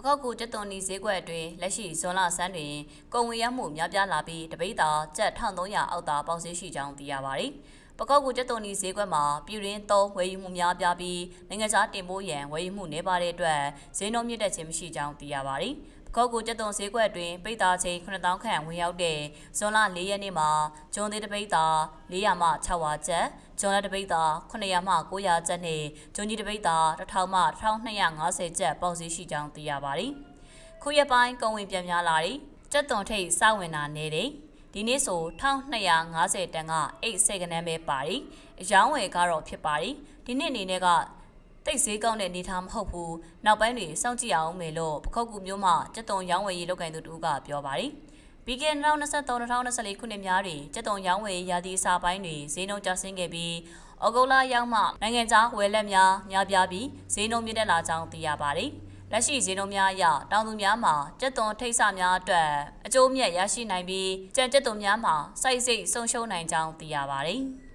ပကောက်ကူကျက်သွန်နီဈေးကွက်အတွင်းလက်ရှိဇွန်လဆန်းတွင်ကုန်ဝေရမှုများပြားလာပြီးတပိတ်တာကျပ်1300အောက်သာပေါက်ဈေးရှိကြောင်းသိရပါသည်ပကောက်ကူကျက်သွန်နီဈေးကွက်မှာပြည်ရင်းသုံးဝယ်ယူမှုများပြားပြီးနိုင်ငံခြားတင်ပို့ရန်ဝယ်ယူမှုနေပါတဲ့အတွက်ဈေးနှုန်းမြင့်တက်ခြင်းမရှိကြောင်းသိရပါသည်ပ ကောက်ကူကျက်သွန်ဈေးကွက်အတွင်းပိတ်တာချိန်9000ခန့်ဝင်ရောက်တဲ့ဇွန်လ4ရက်နေ့မှာဂျွန်သေးတပိတ်တာ400မှ600ကျပ်ဂျွန်လက်တပိတ်တာ900မှ900ကျပ်နဲ့ဂျွန်ကြီးတပိတ်တာ1000မှ1250ကျပ်ပေါက်ဈေးရှိကြောင်းသိရပါသည်ခုရက်ပိုင်းကုန်ဝင်ပြန်များလာသည်ကျက်သွန်ထိတ်စဝင်တာနေတယ်ဒီနေ့ဆို1250တန်ကအိတ်စေကနန်းပဲပါရီအယောင်းဝယ်ကတော့ဖြစ်ပါရီဒီနေ့အနေနဲ့က တိတ်ဈေးကောင်းတဲ့အနေထားမဟုတ်ဘူးနောက်ပိုင်းတွေစောင့်ကြည့်အောင်မယ်လို့ပခုတ်ကူမျိုးမှကျက်သွန်ရောင်းဝယ်ရေးလုပ်ကိုင်သူတူကပြောပါရီပြီးခဲ့တဲ့2023-2024ခုနှစ်များတွင်ကျက်သွန်ရောင်းဝယ်ရေးရာသီစာပိုင်းတွင်ဈေးနှုန်းကျဆင်းခဲ့ပြီးဩဂုတ်လရောက်မှနိုင်ငံခြားဝယ်လက်များများပြားပြီးဈေးနှုန်းမြင့်တက်လာကြောင်းသိရပါသည်လက်ရှိဈေးနှုန်းများအရတောင်သူများမှာကျက်သွန်ထိတ်ဆများအတွက်အကျိုးမြတ်ရရှိနိုင်ပြီးကြံကျက်သွန်များမှာစိုက်စိတ်ဆုံးရှုံးနိုင်ကြောင်းသိရပါတယ်။